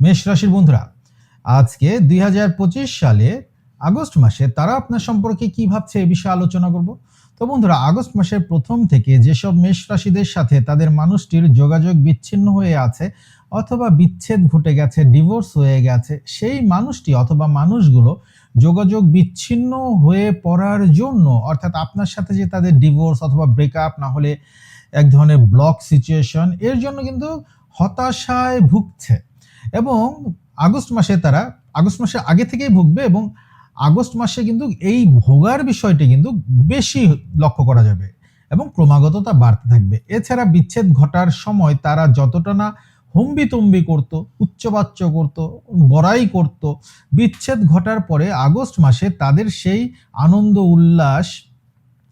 মেষ রাশির বন্ধুরা, আজকে দুই হাজার পঁচিশ সালে আগস্ট মাসে তারা আপনার সম্পর্কে কি ভাবছে এ বিষয়ে আলোচনা করব। তো বন্ধুরা, আগস্ট মাসের প্রথম থেকে যেসব মেষ রাশিদের সাথে তাদের মানুষটির যোগাযোগ বিচ্ছিন্ন হয়ে আছে অথবা বিচ্ছেদ ঘটে গেছে ডিভোর্স হয়ে গেছে, সেই মানুষটি অথবা মানুষগুলো যোগাযোগ বিচ্ছিন্ন হয়ে পড়ার জন্য, অর্থাৎ আপনার সাথে যে তাদের ডিভোর্স অথবা ব্রেকআপ না হলে এক ধরনের ব্লক সিচুয়েশন এর জন্য কিন্তু হতাশায় ভুগছে। এবং আগস্ট মাসে তারা, আগস্ট মাসে আগে থেকেই ভুগবে এবং আগস্ট মাসে কিন্তু এই ভোগার বিষয়টি কিন্তু বেশি লক্ষ্য করা যাবে এবং ক্রমাগত তা বাড়তে থাকবে। এছাড়া বিচ্ছেদ ঘটার সময় তারা যতটা না হম্বিতম্বি করত, উচ্চবাচ্য করত, বড়াই করত, বিচ্ছেদ ঘটার পরে আগস্ট মাসে তাদের সেই আনন্দ, উল্লাস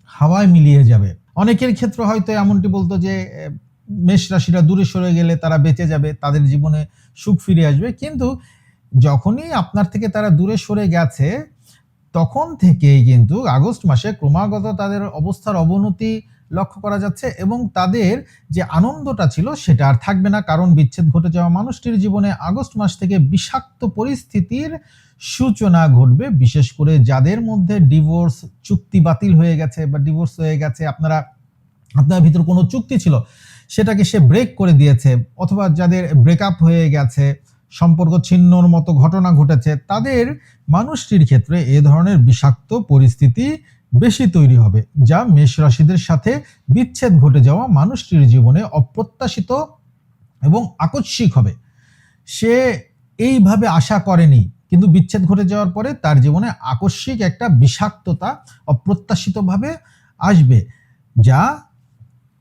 হাওয়ায় মিলিয়ে যাবে। অনেকের ক্ষেত্রে হয়তো এমনটি বলতো যে মেষ রাশিরা দূরে সরে গেলে তারা বেঁচে যাবে, তাদের জীবনে সুখ ফিরে আসবে। কিন্তু যখনই আপনার থেকে তারা দূরে সরে গেছে, তখন থেকেই কিন্তু আগস্ট মাসে ক্রমাগত তাদের অবস্থার অবনতি লক্ষ্য করা যাচ্ছে এবং তাদের যে আনন্দটা ছিল সেটা আর থাকবে না। কারণ বিচ্ছেদ ঘটে যাওয়া মানুষটির জীবনে আগস্ট মাস থেকে বিষাক্ত পরিস্থিতির সূচনা ঘটবে, বিশেষ করে যাদের মধ্যে ডিভোর্স চুক্তি বাতিল হয়ে গেছে বা ডিভোর্স হয়ে গেছে, আপনারা, আপনার ভিতর কোনো চুক্তি ছিল সেটাকে সে ব্রেক করে দিয়েছে অথবা যাদের ব্রেকআপ হয়ে গেছে, সম্পর্ক ছিন্নর মতো ঘটনা ঘটেছে, তাদের মানুষটির ক্ষেত্রে এ ধরনের বিষাক্ত পরিস্থিতি বেশি তৈরি হবে, যা মেষ রাশিদের সাথে বিচ্ছেদ ঘটে যাওয়া মানুষটির জীবনে অপ্রত্যাশিত এবং আকস্মিক হবে। সে এইভাবে আশা করেনি, কিন্তু বিচ্ছেদ ঘটে যাওয়ার পরে তার জীবনে আকস্মিক একটা বিষাক্ততা অপ্রত্যাশিতভাবে আসবে, যা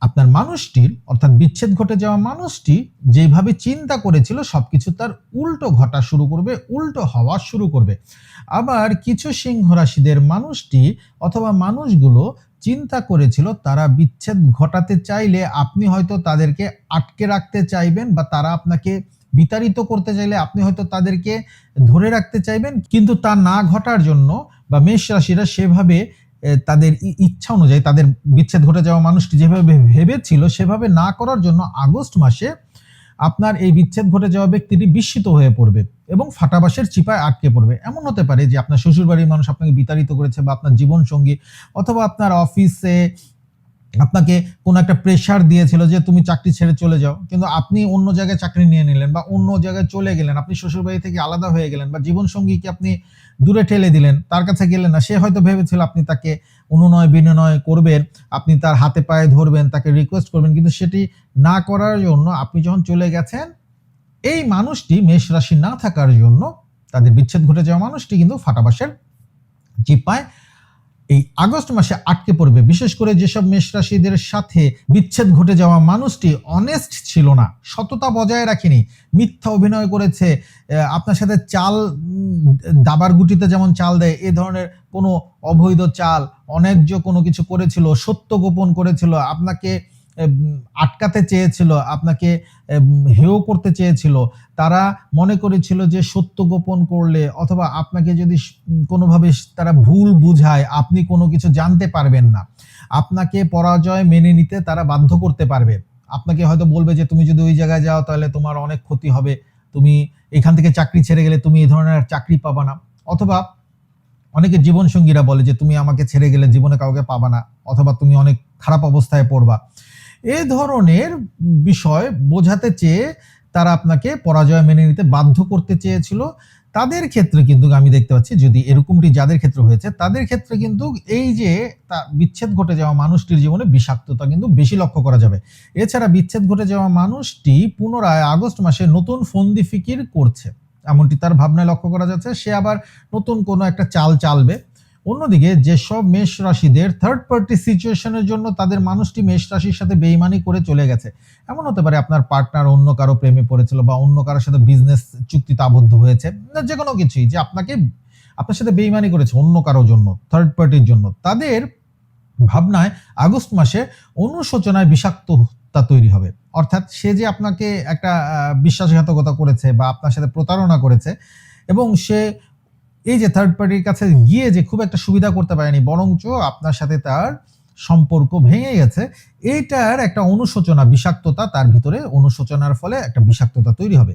আপনার মানুষটির অর্থাৎ বিচ্ছেদ ঘটে যাওয়া মানুষটি যেভাবে চিন্তা করেছিল, সবকিছু তার উল্টো ঘটা শুরু করবে, উল্টো হওয়া শুরু করবে। আবার কিছু সিংহ রাশিদের মানুষটি অথবা মানুষগুলো চিন্তা করেছিল, তারা বিচ্ছেদ ঘটাতে চাইলে আপনি হয়তো তাদেরকে আটকে রাখতে চাইবেন বা তারা আপনাকে বিতাড়িত করতে চাইলে আপনি হয়তো তাদেরকে ধরে রাখতে চাইবেন। কিন্তু তা না ঘটার জন্য বা মেষ রাশিরা সেভাবে তাদের ইচ্ছা অনুযায়ী তাদের বিচ্ছেদ ঘটে যাওয়া মানুষটি যেভাবে ভেবেছিল, সেভাবে না করার জন্য আগস্ট মাসে আপনার এই বিচ্ছেদ ঘটে যাওয়া ব্যক্তিটি বিস্মিত হয়ে পড়বে এবং ফাটাবাসের চিপায় আটকে পড়বে। এমন হতে পারে যে আপনার শ্বশুরবাড়ির মানুষ আপনাকে বিতাড়িত করেছে বা আপনার জীবনসঙ্গী অথবা আপনার অফিসে আপনাকে কোনো একটা প্রেশার দিয়েছিল যে তুমি চাকরি ছেড়ে চলে যাও, কিন্তু আপনি অন্য জায়গায় চাকরি নিয়ে নিলেন বা অন্য জায়গায় চলে গেলেন, আপনি শ্বশুরবাড়ি থেকে আলাদা হয়ে গেলেন বা জীবন সঙ্গীকে আপনি দূরে ঠেলে দিলেন, তার কাছে গেলেন না, সে হয়তো ভেবেছিল আপনি তাকে অনুনয় বিনয় করবেন, আপনি তার হাতে পায়ে ধরবেন, তাকে রিকোয়েস্ট করবেন, কিন্তু সেটি না করার জন্য আপনি যখন চলে গেছেন, এই মানুষটি মেষ রাশি না থাকার জন্য তাদের বিচ্ছেদ ঘটে যাওয়া মানুষটি কিন্তু ফাটাবাসের চিপায় এই আগস্ট মাসে আটকে পড়বে। বিশেষ করে যেসব মেষ রাশিদের সাথে বিচ্ছেদ ঘটে যাওয়া মানুষটি অনেস্ট ছিল না, সততা বজায় রাখেনি, মিথ্যা অভিনয় করেছে আপনার সাথে চাল দাবার গুটিতে যেমন চাল দেয়, এ ধরনের কোনো অবৈধ চাল অন্যায্য কোনো কিছু করেছিল, সত্য গোপন করেছিল, আপনাকে আটকাতে চেয়েছিল, আপনাকে হেয় করতে চেয়েছিল, তারা মনে করেছিল যে সত্য গোপন করলে অথবা আপনাকে যদি কোনোভাবে তারা ভুল বুঝায়, আপনি কোনো কিছু জানতে পারবেন না। আপনাকে পরাজয় মেনে নিতে তারা বাধ্য করতে পারবে। আপনাকে হয়তো বলবে যে, তুমি যদি ওই জায়গায় যাও, তাহলে তোমার অনেক ক্ষতি হবে। তুমি এখান থেকে চাকরি ছেড়ে গেলে তুমি এই ধরনের চাকরি পাবা না। অথবা অনেকে জীবনসঙ্গীরা বলে যে, তুমি আমাকে ছেড়ে গেলে জীবনে কাউকে পাবা না, অথবা তুমি অনেক খারাপ অবস্থায় পড়বা। এই ধরনের বিষয় বোঝাতে চেয়ে তারা আপনাকে পরাজয় মেনে নিতে বাধ্য করতে চেয়েছিল। তাদের ক্ষেত্রে কিন্তু আমি দেখতে পাচ্ছি যদি এরকমটি যাদের ক্ষেত্রে হয়েছে, তাদের ক্ষেত্রে কিন্তু এই যে তা বিচ্ছেদ ঘটে যাওয়া মানুষটির জীবনে বিষাক্ততা কিন্তু বেশি লক্ষ্য করা যাবে। এছাড়া বিচ্ছেদ ঘটে যাওয়া মানুষটি পুনরায় আগস্ট মাসে নতুন ফন্দি ফিকির করছে। এমনটি তার ভাবনায় লক্ষ্য করা যাচ্ছে, সে আবার নতুন কোনো একটা চাল চালবে। অন্যদিকে যেসব মেষ রাশিদের থার্ড পার্টি সিচুয়েশনের জন্য তাদের মানুষটি মেষ রাশির সাথে বেইমানি করে চলে গেছে। এমন হতে পারে আপনার পার্টনার অন্য কারও প্রেমে পড়েছিল বা অন্য কারোর সাথে বিজনেস চুক্তিতে আবদ্ধ হয়েছে। যে কোনো কিছুই যে আপনাকে, আপনার সাথে বেইমানি করেছে অন্য কারোর জন্য থার্ড পার্টির জন্য। তাদের ভাবনায় আগস্ট মাসে অনুশোচনায় বিষাক্ততা তৈরি হবে। অর্থাৎ সে যে আপনাকে একটা বিশ্বাসঘাতকতা করেছে বা আপনার সাথে প্রতারণা করেছে এবং সে এই যে থার্ড পার্টির কাছে গিয়ে যে খুব একটা সুবিধা করতে পারেনি, বরঞ্চ আপনার সাথে তার সম্পর্ক ভেঙে গেছে, এইটার একটা অনুশোচনা, বিষাক্ততা তার ভিতরে অনুশোচনার ফলে একটা বিষাক্ততা তৈরি হবে।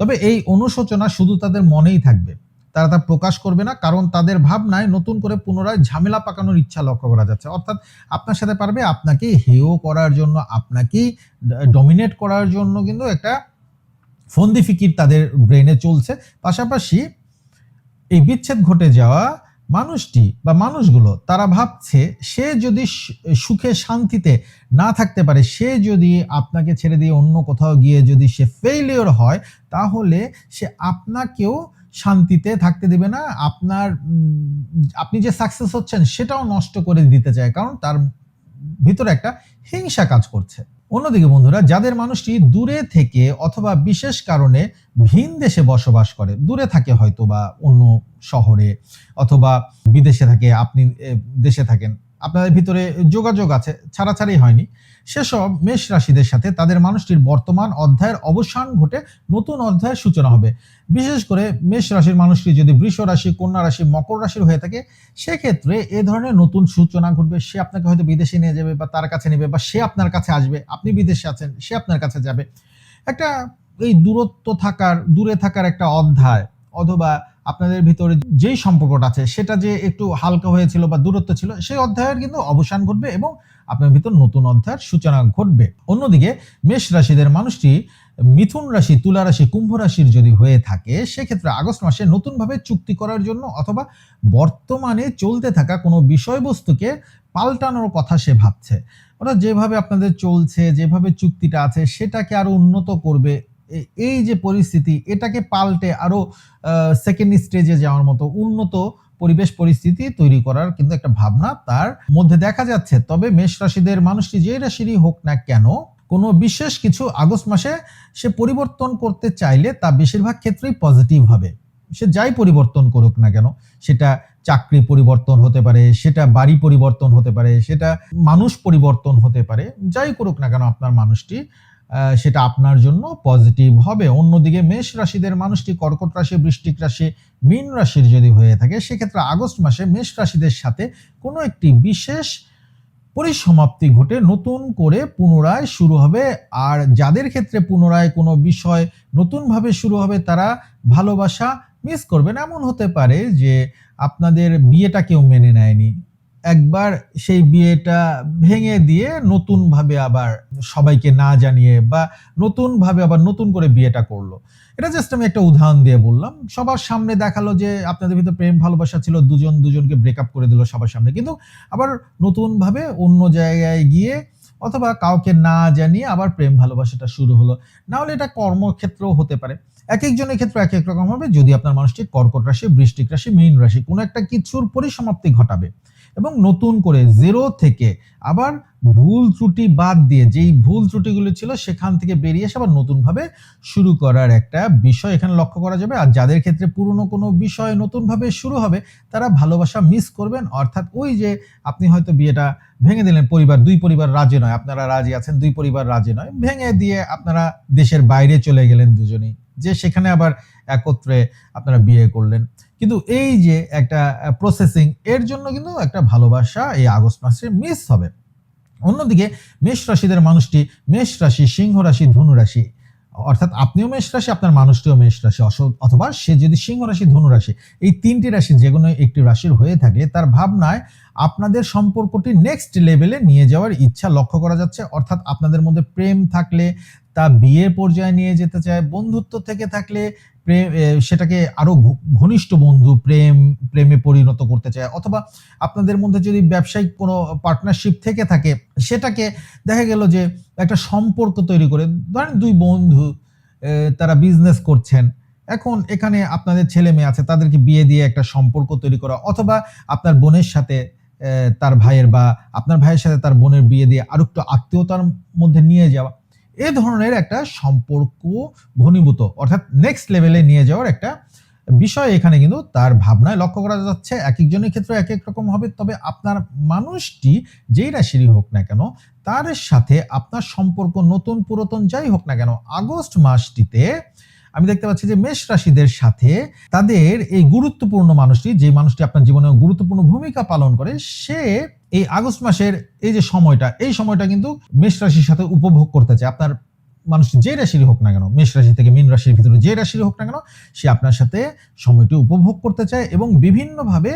তবে এই অনুশোচনা শুধু তাদের মনেই থাকবে, তারা তা প্রকাশ করবে না, কারণ তাদের ভাবনায় নতুন করে পুনরায় ঝামেলা পাকানোর ইচ্ছা লক্ষ্য করা যাচ্ছে। অর্থাৎ আপনার সাথে পারবে আপনাকে হেও করার জন্য, আপনাকেই ডমিনেট করার জন্য কিন্তু একটা ফন্দি ফিকির তাদের ব্রেনে চলছে। পাশাপাশি এই বিচ্ছেদ ঘটে যাওয়া মানুষটি বা মানুষগুলো, তারা ভাবছে সে যদি সুখে শান্তিতে না থাকতে পারে, সে যদি আপনাকে ছেড়ে দিয়ে অন্য কোথাও গিয়ে যদি সে ফেইলিওর হয়, তাহলে সে আপনাকেও শান্তিতে থাকতে দেবে না। আপনার আপনি যে সাকসেস হচ্ছেন, সেটাও নষ্ট করে দিতে চায়। কারণ তার ভিতরে একটা হিংসা কাজ করছে। অন্যদিকে বন্ধুরা, যাদের মানুষটি দূরে থেকে অথবা বিশেষ কারণে ভিন দেশে বসবাস করে, দূরে থাকে হয়তো বা অন্য শহরে অথবা বিদেশে থাকে, আপনি দেশে থাকেন আপনাদের ভিতরে যোগাযোগ আছে, ছাড়াছাড়ি হয়নি। সেসব মেষ রাশিদের সাথে তাদের মানুষটির বর্তমান অধ্যায়ের অবসান ঘটে নতুন অধ্যায়ের সূচনা হবে। বিশেষ করে মেষ রাশির মানুষটি যদি বৃষ রাশি, কন্যা রাশি, মকর রাশির হয়ে থাকে, সেক্ষেত্রে এ ধরনের নতুন সূচনা ঘটবে। সে আপনাকে হয়তো বিদেশে নিয়ে যাবে বা তার কাছে নেবে বা সে আপনার কাছে আসবে। আপনি বিদেশে আছেন, সে আপনার কাছে যাবে। একটা এই দূরত্ব থাকার, দূরে থাকার একটা অধ্যায় অথবা আপনাদের ভিতরে যেই সম্পর্কটা আছে, সেটা যে একটু হালকা হয়েছিল বা দূরত্ব ছিল, সেই অধ্যায়ের কিন্তু অবসান ঘটবে এবং আপনার ভিতর নতুন অধ্যায়ের সূচনা ঘটবে। অন্যদিকে মেষ রাশিদের মানুষটি মিথুন রাশি, তুলা রাশি, কুম্ভ রাশির যদি হয়ে থাকে, সেক্ষেত্রে আগস্ট মাসে নতুনভাবে চুক্তি করার জন্য অথবা বর্তমানে চলতে থাকা কোনো বিষয়বস্তুকে পাল্টানোর কথা সে ভাবছে। ওরা যেভাবে আপনাদের চলছে, যেভাবে চুক্তিটা আছে, সেটাকে আরও উন্নত করবে এই যে পরিস্থিতি, এটাকে পাল্টে আরও সেকেন্ড স্টেজে যাওয়ার মতো উন্নত পরিবেশ পরিস্থিতি তৈরি করার কিন্তু একটা ভাবনা তার মধ্যে দেখা যাচ্ছে। তবে মেষ রাশিদের মানুষটি যে রাশিরই হোক না কেন, কোনো বিশেষ কিছু আগস্ট মাসে সে পরিবর্তন করতে চাইলে তা বেশিরভাগ ক্ষেত্রেই পজিটিভ হবে। সে যাই পরিবর্তন করুক না কেন, সেটা চাকরি পরিবর্তন হতে পারে, সেটা বাড়ি পরিবর্তন হতে পারে, সেটা মানুষ পরিবর্তন হতে পারে, যাই করুক না কেন আপনার মানুষটি সেটা আপনার জন্য পজিটিভ হবে। অন্যদিকে মেষ রাশিদের মানুষটি কর্কট রাশি বৃষ্টিক রাশি, মীন রাশির যদি হয়ে থাকে, সেক্ষেত্রে আগস্ট মাসে মেষ রাশিদের সাথে কোনো একটি বিশেষ পরিসমাপ্তি ঘটে। নতুন করে পুনরায় শুরু হবে। আর যাদের ক্ষেত্রে পুনরায় কোনো বিষয় নতুনভাবে শুরু হবে, তারা ভালোবাসা মিস করবেন। এমন হতে পারে যে আপনাদের বিয়েটা কেউ মেনে নেয়নি। একবার সেই বিয়েটা ভেঙে দিয়ে নতুনভাবে আবার সবাইকে না জানিয়ে বা নতুনভাবে আবার নতুন করে বিয়েটা করল। এটা জাস্ট আমি একটা উদাহরণ দিয়ে বললাম। সবার সামনে দেখাল যে আপনাদের ভিতরে প্রেম ভালোবাসা ছিল, দুজন দুজনকে ব্রেকআপ করে দিল সবার সামনে। কিন্তু আবার নতুনভাবে অন্য জায়গায় গিয়ে অথবা কাউকে না জানিয়ে আবার প্রেম ভালোবাসাটা শুরু হলো। না হলে এটা কর্মক্ষেত্রেও হতে পারে। এক একজনের ক্ষেত্রে এক এক রকম হবে। যদি আপনার মানুষটি কর্কট রাশি বৃষ্টিক রাশি, মীন রাশি, কোনো একটা কিছুর পরিসমাপ্তি ঘটাবে। এবং নতুন করে জিরো থেকে আবার ভুল ত্রুটি বাদ দিয়ে যেই ভুল ত্রুটিগুলো ছিল সেখান থেকে বেরিয়ে এসে আবার নতুনভাবে শুরু করার একটা বিষয় এখানে লক্ষ্য করা যাবে। আর যাদের ক্ষেত্রে পুরনো কোনো বিষয় নতুনভাবে শুরু হবে, তারা ভালোবাসা মিস করবেন। অর্থাৎ ওই যে আপনি হয়তো বিয়েটা ভেঙে দিলেন, পরিবার, দুই পরিবার রাজি নয়, আপনারা রাজি আছেন, দুই পরিবার রাজি নয়, ভেঙে দিয়ে আপনারা দেশের বাইরে চলে গেলেন দুজনেই। যে সেখানে আবার একত্রে আপনারা বিয়ে করলেন। কিন্তু এই যে একটা প্রসেসিং এর জন্য কিন্তু একটা ভালোবাসা এই আগস্ট মাসে মিস হবে। অন্যদিকে মেষ রাশিদের মানুষটি, মেষ রাশি, সিংহ রাশি, ধনু রাশি, অর্থাৎ আপনিও মেষ রাশি, আপনার মানুষটিও মেষ রাশি অথবা সে যদি সিংহ রাশি, ধনু রাশি, এই তিনটি রাশি যে কোনো একটি রাশির হয়ে থাকে, তার ভাবনায় আপনাদের সম্পর্কটি নেক্সট লেভেলে নিয়ে যাওয়ার ইচ্ছা লক্ষ্য করা যাচ্ছে। অর্থাৎ আপনাদের মধ্যে প্রেম থাকলে, তা বিয়ে পর্যায়ে নিয়ে যেতে চায়, বন্ধুত্ব থেকে থাকলে প্রেম সেটাকে আরও ঘনিষ্ঠ বন্ধু, প্রেম, প্রেমে পরিণত করতে চায়। অথবা আপনাদের মধ্যে যদি ব্যবসায়িক কোনো পার্টনারশিপ থেকে থাকে, সেটাকে দেখা গেল যে একটা সম্পর্ক তৈরি করে, ধরেন দুই বন্ধু তারা বিজনেস করছেন। এখন এখানে আপনাদের ছেলে মেয়ে আছে, তাদেরকে বিয়ে দিয়ে একটা সম্পর্ক তৈরি করা। অথবা আপনার বোনের সাথে তার ভাইয়ের বা আপনার ভাইয়ের সাথে তার বোনের বিয়ে দিয়ে আরও একটু আত্মীয়তার মধ্যে নিয়ে যাওয়া। এ ধরনের একটা সম্পর্ক ঘনীভূত। অর্থাৎ নেক্সট লেভেলে নিয়ে যাওয়ার একটা বিষয় এখানে কিন্তু তার ভাবনায় লক্ষ্য করা যাচ্ছে। এক একজনের ক্ষেত্রে এক এক রকম হবে, তবে আপনার মানুষটি যেই রাশিরই হোক না কেন, তার সাথে আপনার সম্পর্ক নতুন পুরাতন যাই হোক না কেন, আগস্ট মাসটিতে আমি দেখতে পাচ্ছি যে মেষ রাশিদের সাথে তাদের এই গুরুত্বপূর্ণ মানুষটি, যে মানুষটি আপনার জীবনে গুরুত্বপূর্ণ ভূমিকা পালন করে, সে এই আগস্ট মাসের এই যে সময়টা, এই সময়টা কিন্তু মেষ রাশির সাথে উপভোগ করতে চায়। আপনার মানুষ যে রাশিরই হোক না কেন, মেষ রাশি থেকে মীন রাশির ভিতরে যে রাশিরই হোক না কেন, সে আপনার সাথে সময়টি উপভোগ করতে চায় এবং বিভিন্নভাবে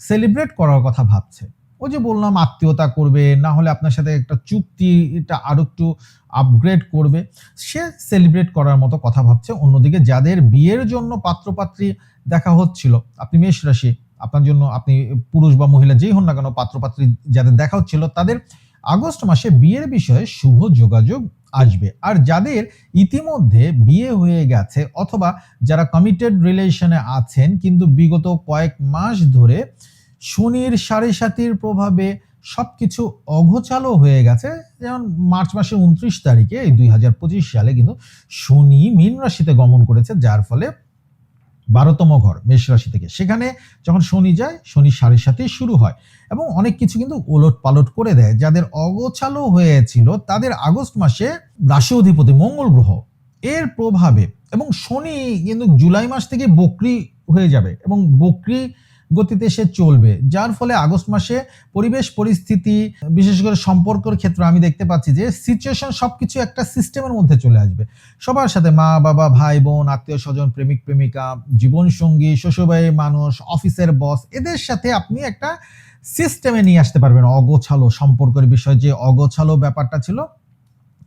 সেলিব্রেট করার কথা ভাবছে। ওই যে বললাম, আত্মীয়তা করবে, না হলে আপনার সাথে একটা চুক্তিটা আরও একটু আপগ্রেড করবে। সে সেলিব্রেট করার মতো কথা ভাবছে। অন্যদিকে যাদের বিয়ের জন্য পাত্রপাত্রী দেখা হচ্ছিল, আপনি মেষ রাশি, আপনার জন্য আপনি পুরুষ বা মহিলা যেই হন না কেন পাত্রপাত্রী যাদের দেখা হচ্ছিল, তাদের আগস্ট মাসে বিয়ের বিষয়ে শুভ যোগাযোগ আসবে। আর যাদের ইতিমধ্যে বিয়ে হয়ে গেছে অথবা যারা কমিটেড রিলেশনে আছেন, কিন্তু বিগত কয়েক মাস ধরে শনির সাড়ে সাতির প্রভাবে সবকিছু অঘোচালো হয়ে গেছে। যেমন মার্চ মাসের উনত্রিশ তারিখে এই দুই হাজার পঁচিশ সালে কিন্তু শনি মীন রাশিতে গমন করেছে, যার ফলে বারোতম ঘর মেষ রাশি থেকে। সেখানে যখন শনি যায়, শনি সাড়ে সাথেই শুরু হয় এবং অনেক কিছু কিন্তু ওলট পালট করে দেয়। যাদের অগোছালো হয়েছিল, তাদের আগস্ট মাসে রাশি অধিপতি মঙ্গল গ্রহ। এর প্রভাবে এবং শনি কিন্তু জুলাই মাস থেকে বকরি হয়ে যাবে এবং বকরি গতিতে সে চলবে। যার ফলে আগস্ট মাসে পরিবেশ পরিস্থিতি, বিশেষ করে সম্পর্কের ক্ষেত্রে, আমি দেখতে পাচ্ছি যে সিচুয়েশন সবকিছু একটা সিস্টেমের মধ্যে চলে আসবে। সবার সাথে মা, বাবা, ভাই, বোন, আত্মীয় স্বজন, প্রেমিক, প্রেমিকা, জীবনসঙ্গী, শ্বশুরবাড়ির মানুষ অফিসের বস এদের সাথে আপনি একটা সিস্টেমে নিয়ে আসতে পারবেন। অগোছালো সম্পর্কের বিষয় যে অগোছালো ব্যাপারটা ছিল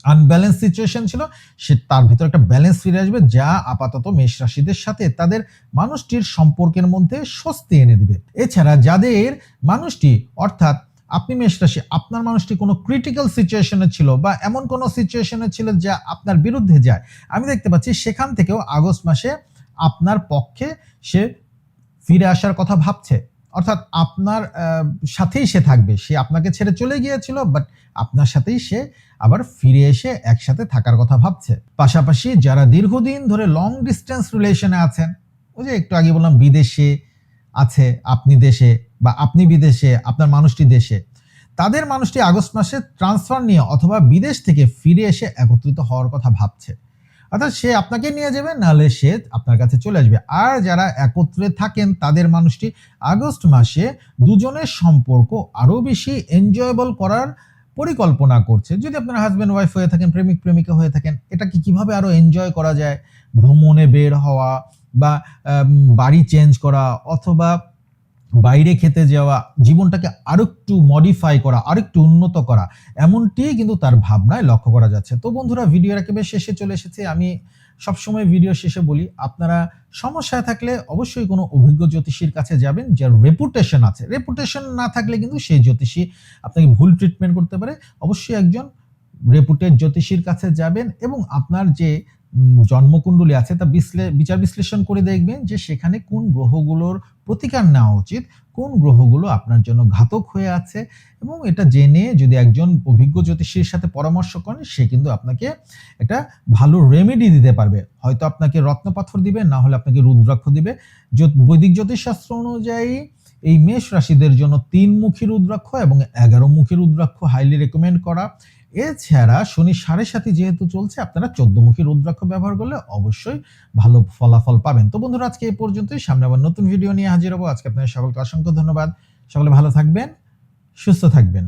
আনব্যালেন্স সিচুয়েশন ছিল, সে তার ভিতরে একটা ব্যালেন্স ফিরে আসবে যা আপাতত মেষ রাশিদের সাথে তাদের মানুষটির সম্পর্কের মধ্যে স্বস্তি এনে দিবে। এছাড়া যাদের মানুষটি, অর্থাৎ আপনি মেষ রাশি, আপনার মানুষটি কোনো ক্রিটিক্যাল সিচুয়েশনে ছিল বা এমন কোনো সিচুয়েশনে ছিল যা আপনার বিরুদ্ধে যায়, আমি দেখতে পাচ্ছি সেখান থেকেও আগস্ট মাসে আপনার পক্ষে সে ফিরে আসার কথা ভাবছে। অর্থাৎ আপনার সাথেই সে থাকবে। সে আপনাকে ছেড়ে চলে গিয়েছিল বাট আপনার সাথেই সে আবার ফিরে এসে একসাথে থাকার কথা ভাবছে। পাশাপাশি যারা দীর্ঘদিন ধরে লং ডিস্টেন্স রিলেশনে আছেন, ওই যে একটু আগে বললাম, বিদেশে আছে, আপনি দেশে বা আপনি বিদেশে, আপনার মানুষটি দেশে, তাদের মানুষটি আগস্ট মাসে ট্রান্সফার নিয়ে অথবা বিদেশ থেকে ফিরে এসে একত্রিত হওয়ার কথা ভাবছে। অর্থাৎ সে আপনাকে নিয়ে যাবে, নাহলে সে আপনার কাছে চলে আসবে। আর যারা একত্রে থাকেন, তাদের মানুষটি আগস্ট মাসে দুজনের সম্পর্ক আরও বেশি এনজয়েবল করার পরিকল্পনা করছে। যদি আপনার হাজব্যান্ড ওয়াইফ হয়ে থাকেন, প্রেমিক, প্রেমিকা হয়ে থাকেন, এটাকে কীভাবে আরও এনজয় করা যায়? ভ্রমণে বের হওয়া বা বাড়ি চেঞ্জ করা অথবা বাইরে খেতে যাওয়া, জীবনটাকে আরেকটু মডিফাই করা, আরেকটু উন্নত করা, এমনটি কিন্তু তার ভাবনায় লক্ষ্য করা যাচ্ছে। তো বন্ধুরা ভিডিওর একেবারে শেষে চলে এসেছে। আমি সবসময় ভিডিও শেষে বলি, আপনারা সমস্যায় থাকলে অবশ্যই কোনো অভিজ্ঞ জ্যোতিষীর কাছে যাবেন, যার রেপুটেশন আছে। রেপুটেশন না থাকলে কিন্তু সেই জ্যোতিষী আপনাকে ভুল ট্রিটমেন্ট করতে পারে। অবশ্যই একজন রেপুটেড জ্যোতিষীর কাছে যাবেন এবং আপনার যে জন্মকুণ্ডলী আছে, তা বিচার বিশ্লেষণ করে দেখবেন যে সেখানে কোন গ্রহগুলোর প্রতিকার নেওয়া উচিত, কোন গ্রহগুলো আপনার জন্য ঘাতক হয়ে আছে এবং এটা জেনে যদি একজন অভিজ্ঞ জ্যোতিষীর সাথে পরামর্শ করেন, সে কিন্তু আপনাকে একটা ভালো রেমেডি দিতে পারবে। হয়তো আপনাকে রত্নপাথর দিবে, না হলে আপনাকে রুদ্রাক্ষ দিবে। বৈদিক জ্যোতিষশাস্ত্র অনুযায়ী এই মেষ রাশিদের জন্য তিন মুখী রুদ্রাক্ষ এবং এগারো মুখী রুদ্রাক্ষ হাইলি রেকমেন্ড করা। এছাড়া শনি সাড়ে সাথে যেহেতু চলছে, আপনারা চোদ্দমুখী রুদ্রাক্ষ ব্যবহার করলে অবশ্যই ভালো ফলাফল পাবেন। তো বন্ধুরা, আজকে এই পর্যন্তই। সামনে আবার নতুন ভিডিও নিয়ে হাজির হব। আজকে আপনাদের সকলকে অসংখ্য ধন্যবাদ। সকলে ভালো থাকবেন, সুস্থ থাকবেন।